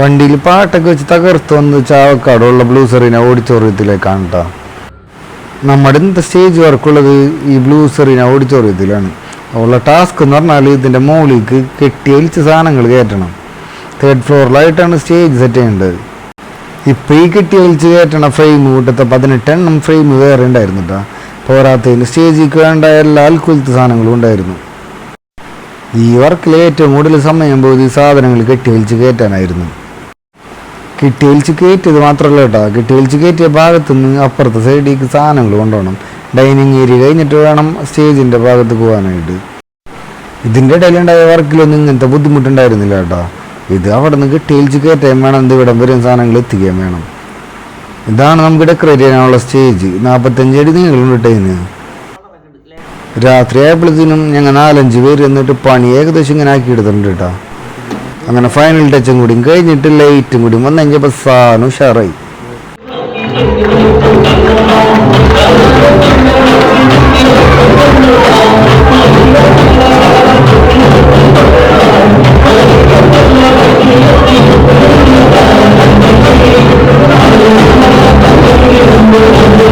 വണ്ടിയിൽ പാട്ടൊക്കെ വെച്ച് തകർത്ത് വന്ന് ചാവക്കാടുള്ള ബ്ലൂസറിനെ ഓഡിറ്റോറിയത്തിലേക്കാണ് കേട്ടോ നമ്മുടെ ഇന്നത്തെ സ്റ്റേജ് വർക്കുള്ളത് ഈ ബ്ലൂസറിനെ ഓഡിറ്റോറിയത്തിലാണ്. ഉള്ള ടാസ്ക് എന്ന് പറഞ്ഞാൽ ഇതിന്റെ മുകളിലേക്ക് കെട്ടി ഒലിച്ച സാധനങ്ങൾ കയറ്റണം. തേർഡ് ഫ്ലോറിലായിട്ടാണ് സ്റ്റേജ് സെറ്റ് ചെയ്യേണ്ടത്. ഇപ്പം ഈ കെട്ടി വലിച്ച് കയറ്റണ ഫ്രെയിം കൂട്ടത്തെ പതിനെട്ടെണ്ണം ഫ്രെയിം വേറെ ഉണ്ടായിരുന്നു കേട്ടോ പോരാത്തതിൽ സ്റ്റേജിക്ക് വേണ്ട എല്ലാ അൽക്കുലത്ത് സാധനങ്ങളും ഉണ്ടായിരുന്നു. ഈ വർക്കിൽ ഏറ്റവും കൂടുതൽ സമയം പോയത് ഈ സാധനങ്ങൾ കെട്ടി വലിച്ച് കയറ്റാനായിരുന്നു. കെട്ടി വലിച്ച് കയറ്റിയത് മാത്രമല്ല കേട്ടോ. കിട്ടിയിൽ വലിച്ച് കയറ്റിയ ഭാഗത്ത് നിന്ന് അപ്പുറത്തെ സൈഡിലേക്ക് സാധനങ്ങൾ കൊണ്ടുപോകണം. ഡൈനിങ് ഏരിയ കഴിഞ്ഞിട്ട് വേണം സ്റ്റേജിന്റെ ഭാഗത്ത് പോകാനായിട്ട്. ഇതിന്റെ ഇടയിലുണ്ടായ വർക്കിലൊന്നും ഇങ്ങനത്തെ ബുദ്ധിമുട്ടുണ്ടായിരുന്നില്ല കേട്ടോ. ഇത് അവിടെ നിന്ന് കിട്ടിയിൽ വലിച്ച് കയറ്റാൻ വേണം ഇത് ഇവിടം വരും സാധനങ്ങൾ എത്തിക്കാൻ വേണം. ഇതാണ് നമുക്ക് ഡെക്കറേറ്റ് ചെയ്യാനുള്ള സ്റ്റേജ് നാൽപ്പത്തഞ്ച് അടി നീങ്ങളുണ്ട് ഇതിന്. രാത്രി ആയപ്പോഴത്തേനും ഞങ്ങൾ നാലഞ്ച് പേര് എന്നിട്ട് പണി ഏകദേശം ഇങ്ങനെ ആക്കി എടുത്തിട്ടുണ്ട് കേട്ടോ. അങ്ങനെ ഫൈനൽ ടച്ചും കൂടി കഴിഞ്ഞിട്ട് ലൈറ്റും കൂടി വന്ന് കഴിഞ്ഞപ്പോൾ സാനു ഉഷാറായി. Thank